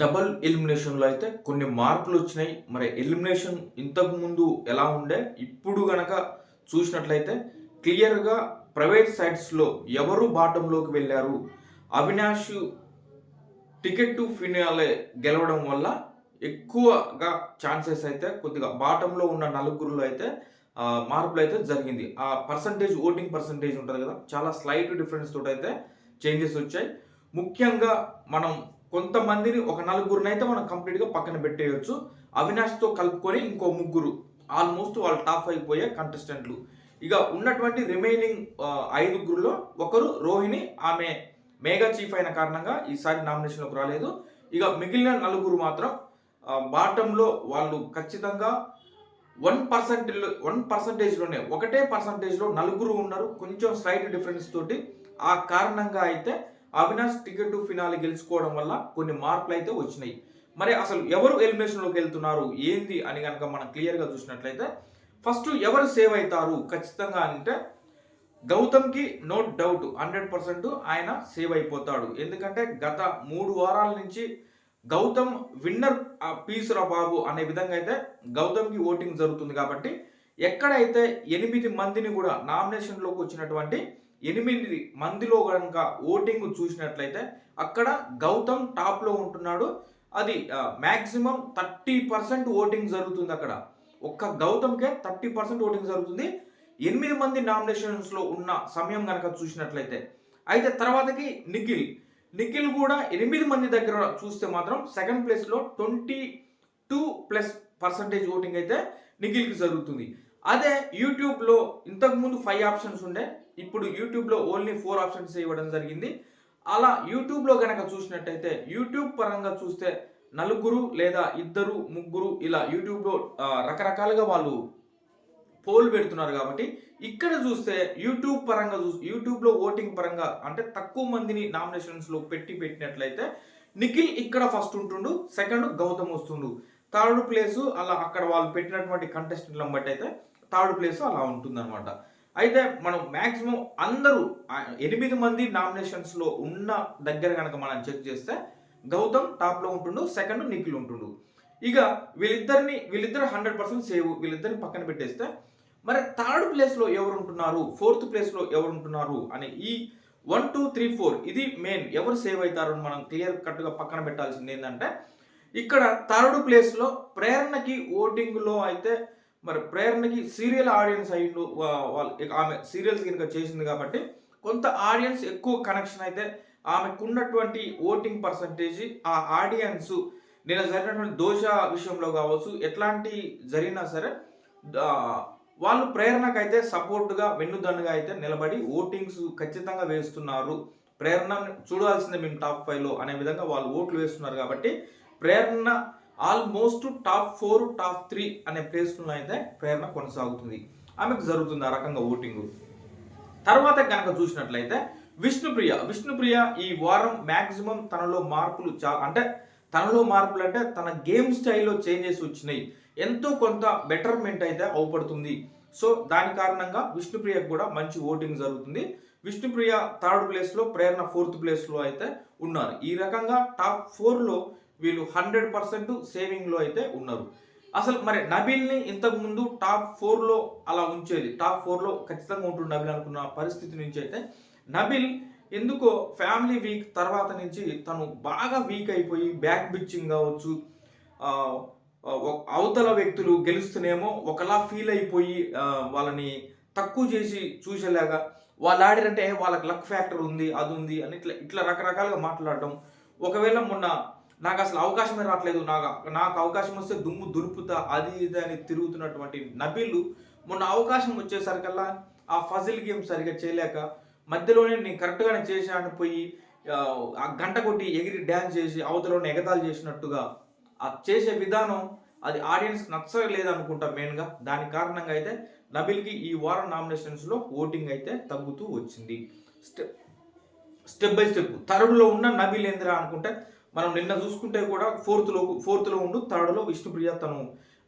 Double ఎలిమినేషన్లో అయితే కొన్ని మార్పులు వచ్చినాయి. మరి ఎలిమినేషన్ ఇంతకుముందు ఎలా ఉండే? ఇప్పుడు గనక చూసినట్లయితే క్లియర్గా ప్రైవేట్ సైట్స్లో ఎవరు బాటంలోకి వెళ్ళారు? అవినాష్ టికెట్ టు ఫినాలే గెలవడం వల్ల ఎక్కువగా ఛాన్సెస్ అయితే కొద్దిగా బాటంలో ఉన్న నలుగురులో అయితే మార్పులు అయితే జరిగింది. ఆ పర్సంటేజ్ ఓటింగ్ పర్సంటేజ్ ఉంటుంది కదా? చాలా స్లైట్ డిఫరెన్స్ తోటి అయితే చేంజెస్ వచ్చాయి. ముఖ్యంగా మనం కొంతమందిని ఒక నలుగురిని అయితే మనం కంప్లీట్గా పక్కన పెట్టేయచ్చు. అవినాష్తో కలుపుకొని ఇంకో ముగ్గురు ఆల్మోస్ట్ వాళ్ళు టాప్ అయిపోయే కంటెస్టెంట్లు. ఇక ఉన్నటువంటి రిమైనింగ్ ఐదుగురులో ఒకరు రోహిణి ఆమె మేఘా చీఫ్ అయిన కారణంగా ఈసారి నామినేషన్లోకి రాలేదు. ఇక మిగిలిన నలుగురు మాత్రం బాటంలో వాళ్ళు ఖచ్చితంగా వన్ పర్సెంట్ వన్ పర్సంటేజ్లోనే ఒకటే పర్సంటేజ్లో నలుగురు ఉన్నారు. కొంచెం స్లైట్ డిఫరెన్స్ తోటి. ఆ కారణంగా అయితే అవినాష్ టికెట్ ఫినాలి గెలుచుకోవడం వల్ల కొన్ని మార్పులు అయితే వచ్చినాయి. మరి అసలు ఎవరు ఎలిమినేషన్లోకి వెళ్తున్నారు? ఏంది? అని కనుక మనం క్లియర్గా చూసినట్లయితే ఫస్ట్ ఎవరు సేవ్ అవుతారు? ఖచ్చితంగా అంటే గౌతమ్కి నో డౌట్ హండ్రెడ్ పర్సెంట్ ఆయన సేవ్ అయిపోతాడు. ఎందుకంటే గత మూడు వారాల నుంచి గౌతమ్ విన్నర్ పీసురా బాబు అనే విధంగా అయితే గౌతమ్కి ఓటింగ్ జరుగుతుంది కాబట్టి ఎక్కడైతే ఎనిమిది మందిని కూడా నామినేషన్లోకి వచ్చినటువంటి ఎనిమిది మందిలో కనుక ఓటింగ్ చూసినట్లయితే అక్కడ గౌతమ్ టాప్లో ఉంటున్నాడు. అది మ్యాక్సిమం థర్టీ పర్సెంట్ ఓటింగ్ జరుగుతుంది అక్కడ. ఒక్క గౌతమ్కే థర్టీ పర్సెంట్ ఓటింగ్ జరుగుతుంది. ఎనిమిది మంది నామినేషన్స్లో ఉన్న సమయం కనుక చూసినట్లయితే. అయితే తర్వాతకి నిఖిల్. నిఖిల్ కూడా ఎనిమిది మంది దగ్గర చూస్తే మాత్రం సెకండ్ ప్లేస్లో twenty two plus percentage voting అయితే నిఖిల్కి జరుగుతుంది. అదే యూట్యూబ్లో ఇంతకుముందు ఫైవ్ ఆప్షన్స్ ఉండే ఇప్పుడు యూట్యూబ్లో ఓన్లీ ఫోర్ ఆప్షన్స్ ఇవ్వడం జరిగింది. అలా యూట్యూబ్లో కనుక చూసినట్టయితే యూట్యూబ్ పరంగా చూస్తే నలుగురు లేదా ఇద్దరు ముగ్గురు ఇలా యూట్యూబ్లో రకరకాలుగా వాళ్ళు పోల్ పెడుతున్నారు కాబట్టి ఇక్కడ చూస్తే యూట్యూబ్ పరంగా చూ యూట్యూబ్లో ఓటింగ్ పరంగా అంటే తక్కువ మందిని నామినేషన్స్లో పెట్టి పెట్టినట్లయితే నిఖిల్ ఇక్కడ ఫస్ట్ ఉంటుండు సెకండ్ గౌతమ్ వస్తుండు. థర్డ్ ప్లేసు అలా అక్కడ వాళ్ళు పెట్టినటువంటి కంటెస్టెంట్లను బట్టి అయితే థర్డ్ ప్లేస్ అలా ఉంటుందన్నమాట. అయితే మనం మ్యాక్సిమం అందరూ ఎనిమిది మంది నామినేషన్స్లో ఉన్న దగ్గర కనుక మనం చెక్ చేస్తే గౌతమ్ టాప్లో ఉంటుండు సెకండ్ నిఖిల్ ఉంటుండు. ఇక వీళ్ళిద్దరిని వీళ్ళిద్దరు హండ్రెడ్ పర్సెంట్ సేవ్ వీళ్ళిద్దరిని పక్కన పెట్టేస్తే మరి థర్డ్ ప్లేస్లో ఎవరు ఉంటున్నారు ఫోర్త్ ప్లేస్లో ఎవరు ఉంటున్నారు అనే ఈ వన్ టూ త్రీ ఫోర్ ఇది మెయిన్. ఎవరు సేవ్ అవుతారు అని మనం క్లియర్ కట్గా పక్కన పెట్టాల్సింది ఏంటంటే ఇక్కడ థర్డ్ ప్లేస్లో ప్రేరణకి ఓటింగ్లో అయితే మరి ప్రేరణకి సీరియల్ ఆడియన్స్ అయ్యిండు వాళ్ళు ఆమె సీరియల్స్ కనుక చేసింది కాబట్టి కొంత ఆడియన్స్ ఎక్కువ కనెక్షన్ అయితే ఆమెకున్నటువంటి ఓటింగ్ పర్సంటేజ్ ఆ ఆడియన్స్ నేను జరిగినటువంటి దోష విషయంలో కావచ్చు ఎట్లాంటి జరిగినా సరే వాళ్ళు ప్రేరణకైతే సపోర్ట్గా వెన్నుదన్నుగా అయితే నిలబడి ఓటింగ్స్ ఖచ్చితంగా వేస్తున్నారు. ప్రేరణ చూడాల్సిందే మేము టాప్ ఫైవ్లో అనే విధంగా వాళ్ళు ఓట్లు వేస్తున్నారు కాబట్టి Prerana almost top four top three అనే ప్లేస్లో అయితే ప్రేరణ కొనసాగుతుంది. ఆమెకు జరుగుతుంది ఆ రకంగా ఓటింగ్. తర్వాత కనుక చూసినట్లయితే విష్ణుప్రియ. విష్ణుప్రియ ఈ వారం మ్యాక్సిమం తనలో మార్పులు చా అంటే తనలో మార్పులు అంటే తన గేమ్ స్టైల్లో చేంజెస్ వచ్చినాయి. ఎంతో కొంత బెటర్మెంట్ అయితే అవపడుతుంది. సో దాని కారణంగా విష్ణుప్రియకు కూడా మంచి ఓటింగ్ జరుగుతుంది. విష్ణుప్రియ థర్డ్ ప్లేస్లో ప్రేరణ ఫోర్త్ ప్లేస్లో అయితే ఉన్నారు. ఈ రకంగా టాప్ ఫోర్లో వీళ్ళు హండ్రెడ్ పర్సెంట్ సేవింగ్లో అయితే ఉన్నారు. అసలు మరి నబీల్ని ఇంతకుముందు టాప్ ఫోర్లో అలా ఉంచేది టాప్ ఫోర్లో ఖచ్చితంగా ఉంటుంది నబీల్ అనుకున్న పరిస్థితి నుంచి అయితే నబిల్ ఎందుకో ఫ్యామిలీ వీక్ తర్వాత నుంచి తను బాగా వీక్ అయిపోయి బ్యాక్ బిచ్చింగ్ కావచ్చు అవతల వ్యక్తులు గెలుస్తూనేమో ఒకలా ఫీల్ అయిపోయి వాళ్ళని తక్కువ చేసి చూసేలాగా వాళ్ళు ఆడారంటే వాళ్ళకి లక్ ఫ్యాక్టర్ ఉంది అది ఉంది అని ఇట్లా ఇట్లా రకరకాలుగా మాట్లాడడం. ఒకవేళ మొన్న నాకు అసలు అవకాశమే రావట్లేదు. నాకు నాకు అవకాశం వస్తే దుమ్ము దులుపుతా అది ఇది అని తిరుగుతున్నటువంటి నబీలు మొన్న అవకాశం వచ్చేసరికల్లా ఆ ఫజిల్ గేమ్ సరిగ్గా చేయలేక మధ్యలోనే నేను కరెక్ట్గానే చేశాను పోయి ఆ, గంట కొట్టి ఎగిరి డ్యాన్స్ చేసి అవతలోనే ఎగతాలు చేసినట్టుగా ఆ చేసే విధానం అది ఆడియన్స్ నచ్చలేదు అనుకుంటా మెయిన్గా. దాని కారణంగా అయితే నబిల్కి ఈ వారం నామినేషన్స్లో ఓటింగ్ అయితే తగ్గుతూ వచ్చింది. స్టెప్ స్టెప్ బై స్టెప్ థర్డ్లో ఉన్న నబిల్ ఏందిరా అనుకుంటే మనం నిన్న చూసుకుంటే కూడా ఫోర్త్లో ఫోర్త్లో ఉండు థర్డ్లో విష్ణుప్రియ తను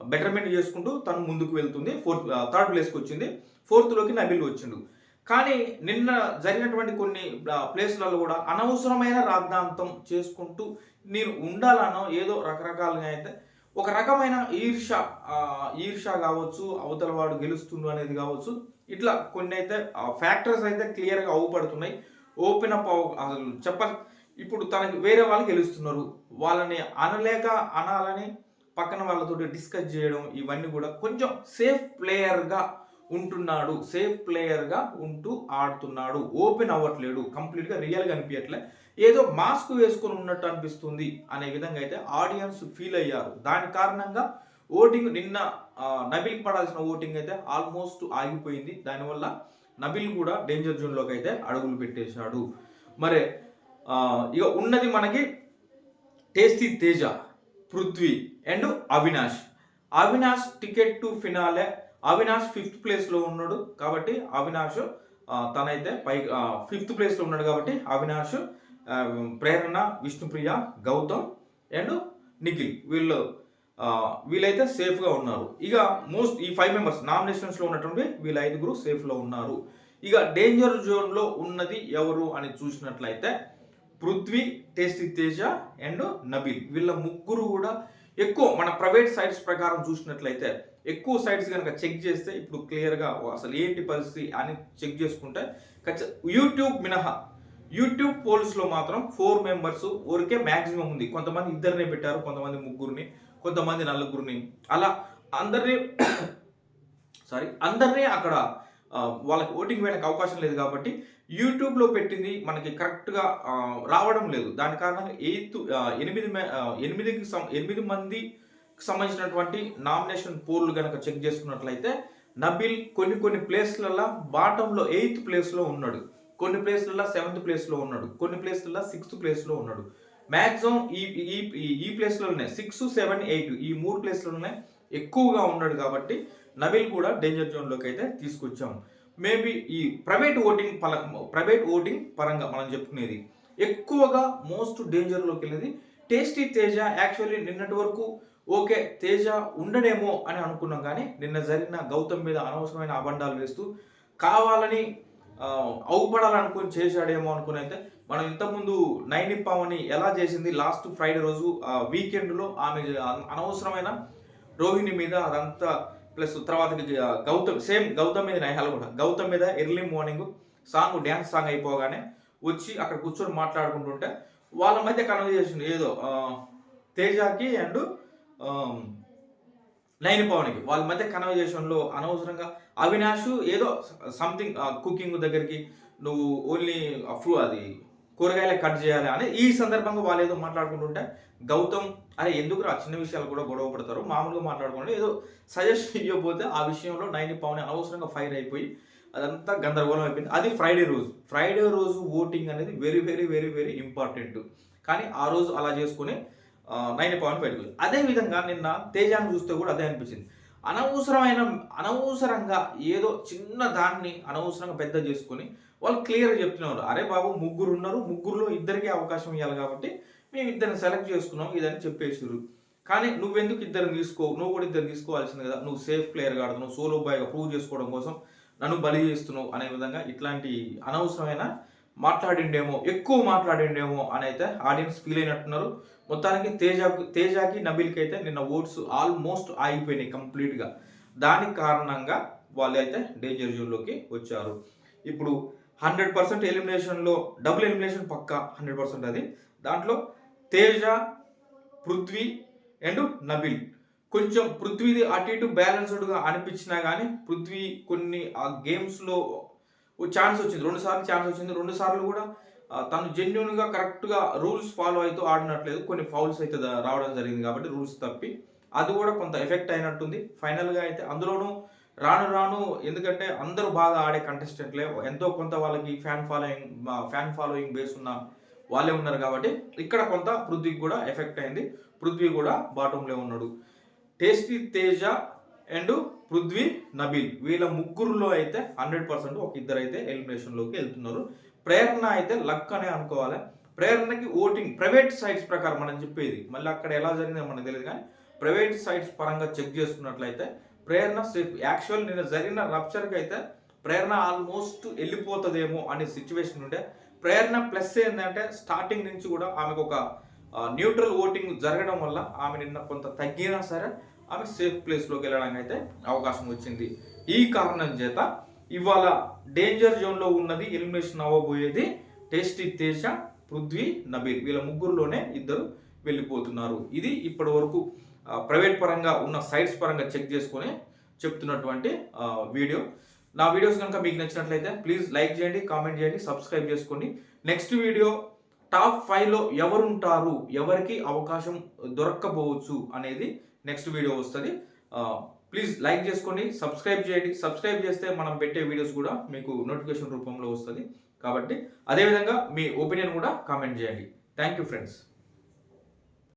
బెటర్మెంట్ చేసుకుంటూ తను ముందుకు వెళ్తుంది. ఫోర్త్ థర్డ్ ప్లేస్కి వచ్చింది. ఫోర్త్లోకి నబిల్ వచ్చిండు. కానీ నిన్న జరిగినటువంటి కొన్ని ప్లేస్లలో కూడా అనవసరమైన రాద్ధాంతం చేసుకుంటూ నేను ఉండాలనో ఏదో రకరకాలుగా అయితే ఒక రకమైన ఈర్ష ఈర్ష కావచ్చు అవతల వాడు గెలుస్తుండు అనేది కావచ్చు ఇట్లా కొన్ని అయితే ఫ్యాక్టర్స్ అయితే క్లియర్గా అవుపడుతున్నాయి. ఓపెన్ అప్ అవు అసలు చెప్ప ఇప్పుడు తనకి వేరే వాళ్ళు గెలుస్తున్నారు. వాళ్ళని అనలేక అనాలని పక్కన వాళ్ళతో డిస్కస్ చేయడం ఇవన్నీ కూడా కొంచెం సేఫ్ ప్లేయర్గా ఉంటున్నాడు. సేఫ్ ప్లేయర్గా ఉంటూ ఆడుతున్నాడు. ఓపెన్ అవ్వట్లేడు. కంప్లీట్గా రియల్గా అనిపించట్లే ఏదో మాస్క్ వేసుకొని ఉన్నట్టు అనిపిస్తుంది అనే విధంగా అయితే ఆడియన్స్ ఫీల్ అయ్యారు. దాని కారణంగా ఓటింగ్ నిన్న నబిల్ పడాల్సిన ఓటింగ్ అయితే ఆల్మోస్ట్ ఆగిపోయింది. దానివల్ల నబిల్ కూడా డేంజర్ జోన్లోకి అయితే అడుగులు పెట్టేశాడు. మరి ఇక ఉన్నది మనకి tasty Teja Prithvi and Avinash. Avinash ticket to finale. Avinash fifth ప్లేస్లో ఉన్నాడు కాబట్టి అవినాష్ తనైతే పై ఫిఫ్త్ ప్లేస్లో ఉన్నాడు కాబట్టి అవినాష్ ప్రేరణ విష్ణుప్రియ గౌతమ్ అండ్ నిఖిల్ వీళ్ళు వీళ్ళైతే సేఫ్గా ఉన్నారు. ఇక మోస్ట్ ఈ ఫైవ్ మెంబర్స్ నామినేషన్స్లో ఉన్నటువంటి వీళ్ళ ఐదుగురు సేఫ్లో ఉన్నారు. ఇక డేంజర్ జోన్లో ఉన్నది ఎవరు అని చూసినట్లయితే పృథ్వీ టేస్టీ తేజ అండ్ నబీల్ వీళ్ళ ముగ్గురు కూడా ఎక్కువ మన ప్రైవేట్ సైట్స్ ప్రకారం చూసినట్లయితే ఎక్కువ సైట్స్ కనుక చెక్ చేస్తే ఇప్పుడు క్లియర్గా అసలు ఏంటి పరిస్థితి అని చెక్ చేసుకుంటే ఖచ్చిత యూట్యూబ్ మినహా. యూట్యూబ్ పోల్స్లో మాత్రం ఫోర్ మెంబర్స్ ఊరికే మ్యాక్సిమం ఉంది. కొంతమంది ఇద్దరిని పెట్టారు కొంతమంది ముగ్గురిని కొంతమంది నలుగురిని. అలా అందరినీ సారీ అందరినీ అక్కడ వాళ్ళకి ఓటింగ్ వేయడానికి అవకాశం లేదు కాబట్టి యూట్యూబ్లో పెట్టింది మనకి కరెక్ట్గా రావడం లేదు. దాని కారణంగా ఎయిత్ ఎనిమిది ఎనిమిదికి సం- ఎనిమిది మంది సంబంధించినటువంటి నామినేషన్ పోర్లు కనుక చెక్ చేసుకున్నట్లయితే నబిల్ కొన్ని కొన్ని ప్లేస్లలో బాటంలో ఎయిత్ ప్లేస్లో ఉన్నాడు. కొన్ని ప్లేస్లలో సెవెంత్ ప్లేస్లో ఉన్నాడు. కొన్ని ప్లేస్లలో సిక్స్త్ ప్లేస్లో ఉన్నాడు. మ్యాక్సిమం ఈ ఈ ఈ- ఈ ప్లేస్లోనే సిక్స్ సెవెన్ ఎయిట్ ఈ మూడు ప్లేస్లోనే ఎక్కువగా ఉన్నాడు కాబట్టి నబిల్ కూడా డేంజర్ జోన్లోకి అయితే తీసుకొచ్చాం. మేబీ ఈ ప్రైవేట్ ఓటింగ్ పల ప్రైవేట్ ఓటింగ్ పరంగా మనం చెప్పుకునేది ఎక్కువగా మోస్ట్ డేంజర్లోకి వెళ్ళేది టేస్టీ తేజ యాక్చువల్లీ నిన్నటి వరకు ఓకే తేజ ఉండడేమో అని అనుకున్నాం కానీ నిన్న జరిగిన గౌతమ్ మీద అనవసరమైన అబండాలు వేస్తూ కావాలని అవుపడాలనుకుని చేశాడేమో అనుకుని అయితే మనం ఇంతకుముందు నైనిప్పామని ఎలా చేసింది లాస్ట్ ఫ్రైడే రోజు వీకెండ్లో ఆమె అనవసరమైన రోహిణి మీద అదంతా ప్లస్ తర్వాత గౌతమ్ సేమ్ గౌతమ్ మీద నైహాలు కూడా. గౌతమ్ మీద early morning song dance song అయిపోగానే వచ్చి అక్కడ కూర్చొని మాట్లాడుకుంటుంటే వాళ్ళ మధ్య కన్వర్జేషన్ ఏదో తేజాకి అండ్ నైన్ పవన్కి వాళ్ళ మధ్య కన్వర్జేషన్లో అనవసరంగా అవినాష్ ఏదో సంథింగ్ కుకింగ్ దగ్గరికి నువ్వు ఓన్లీ ఫ్రూ అది కూరగాయలు కట్ చేయాలి అని ఈ సందర్భంగా వాళ్ళు ఏదో మాట్లాడుకుంటుంటే గౌతమ్ అరే ఎందుకు రా చిన్న విషయాలు కూడా గొడవ పడతారు? మామూలుగా మాట్లాడుకుంటే ఏదో సజెస్ట్ ఇవ్వకపోతే ఆ విషయంలో నైన్ పవన్ అనవసరంగా ఫైర్ అయిపోయి అదంతా గందరగోళం అయిపోయింది. అది ఫ్రైడే రోజు. ఫ్రైడే రోజు ఓటింగ్ అనేది very very very very important. కానీ ఆ రోజు అలా చేసుకుని నైన్ పవన్ బయటకు అదే విధంగా నిన్న తేజాన్ని చూస్తే కూడా అదే అనిపించింది. అనవసరమైన అనవసరంగా ఏదో చిన్న దాన్ని అనవసరంగా పెద్ద చేసుకొని వాళ్ళు క్లియర్గా చెప్తున్నారు అరే బాబు ముగ్గురు ఉన్నారు ముగ్గురులో ఇద్దరికి అవకాశం ఇవ్వాలి కాబట్టి మేము ఇద్దరిని సెలెక్ట్ చేసుకున్నాం ఇదని చెప్పేసారు కానీ నువ్వెందుకు ఇద్దరిని తీసుకో నువ్వు కూడా ఇద్దరు తీసుకోవాల్సింది కదా. నువ్వు సేఫ్ ప్లేయర్గా ఆడుతున్నావు సోలో బాయ్గా ప్రూవ్ చేసుకోవడం కోసం నన్ను బలి చేస్తున్నావు అనే విధంగా ఇట్లాంటి అనవసరమైన మాట్లాడిండేమో ఎక్కువ మాట్లాడిండేమో అని అయితే ఆడియన్స్ ఫీల్ అయినట్టున్నారు. మొత్తానికి తేజాకు తేజాకి నబిల్కి అయితే నిన్న ఓట్స్ ఆల్మోస్ట్ ఆగిపోయినాయి కంప్లీట్గా. దానికి కారణంగా వాళ్ళు అయితే డేంజర్ జోన్లోకి వచ్చారు. ఇప్పుడు హండ్రెడ్ పర్సెంట్ ఎలిమినేషన్లో డబుల్ ఎలిమినేషన్ పక్కా హండ్రెడ్ పర్సెంట్ అది. దాంట్లో తేజ పృథ్వీ అండ్ నబిల్. కొంచెం పృథ్వీది అటు ఇటు బ్యాలెన్స్డ్గా అనిపించినా కానీ పృథ్వీ కొన్ని ఆ గేమ్స్లో ఛాన్స్ వచ్చింది. రెండు సార్లు ఛాన్స్ వచ్చింది. రెండు సార్లు కూడా తను జెన్యున్గా కరెక్ట్గా రూల్స్ ఫాలో అవుతూ ఆడినట్లేదు. కొన్ని ఫౌల్స్ అయితే రావడం జరిగింది కాబట్టి రూల్స్ తప్పి. అది కూడా కొంత ఎఫెక్ట్ అయినట్టుంది. ఫైనల్గా అయితే అందులోనూ రాను రాను ఎందుకంటే అందరూ బాగా ఆడే కంటెస్టెంట్లే ఎంతో కొంత వాళ్ళకి fan following fan following base ఉన్న వాళ్ళే ఉన్నారు కాబట్టి ఇక్కడ కొంత పృథ్వీకి కూడా ఎఫెక్ట్ అయింది. పృథ్వీ కూడా బాటంలో ఉన్నాడు. టేస్టీ తేజ అండ్ పృథ్వీ నబీల్ వీళ్ళ ముగ్గురులో అయితే హండ్రెడ్ పర్సెంట్ ఒక ఇద్దరు అయితే ఎలిమినేషన్లోకి వెళ్తున్నారు. ప్రేరణ అయితే లక్ అనే అనుకోవాలి. ప్రేరణకి ఓటింగ్ ప్రైవేట్ సైట్స్ ప్రకారం మనం చెప్పేది. మళ్ళీ అక్కడ ఎలా జరిగిందో మనకు తెలియదు కానీ ప్రైవేట్ సైట్స్ పరంగా చెక్ చేసుకున్నట్లయితే ప్రేరణ యాక్చువల్ నిన్న జరిగిన రప్చర్కి అయితే ప్రేరణ ఆల్మోస్ట్ వెళ్ళిపోతుందేమో అనే సిచ్యువేషన్ ఉండే. ప్రేరణ ప్లస్ ఏంటంటే స్టార్టింగ్ నుంచి కూడా ఆమెకు ఒక న్యూట్రల్ ఓటింగ్ జరగడం వల్ల ఆమె నిన్న కొంత తగ్గినా సరే ఆమె సేఫ్ ప్లేస్లోకి వెళ్ళడానికి అయితే అవకాశం వచ్చింది. ఈ కారణం చేత ఇవాళ డేంజర్ జోన్లో ఉన్నది ఎలిమినేషన్ అవ్వబోయేది టేస్టీ తేజ పృథ్వీ నబీల్ వీళ్ళ ముగ్గురులోనే ఇద్దరు వెళ్ళిపోతున్నారు. ఇది ఇప్పటి వరకు ప్రైవేట్ పరంగా ఉన్న సైట్స్ పరంగా చెక్ చేసుకొని చెప్తున్నటువంటి వీడియో నా వీడియోస్ కనుక మీకు నచ్చినట్లయితే ప్లీజ్ లైక్ చేయండి కామెంట్ చేయండి సబ్స్క్రైబ్ చేసుకోండి. నెక్స్ట్ వీడియో టాప్ ఫైవ్లో ఎవరుంటారు ఎవరికి అవకాశం దొరక్కపోవచ్చు అనేది నెక్స్ట్ వీడియో వస్తుంది. ప్లీజ్ లైక్ చేసుకోండి సబ్స్క్రైబ్ చేయండి. సబ్స్క్రైబ్ చేస్తే మనం పెట్టే వీడియోస్ కూడా మీకు నోటిఫికేషన్ రూపంలో వస్తుంది. కాబట్టి అదేవిధంగా మీ ఒపీనియన్ కూడా కామెంట్ చేయండి. Thank you friends.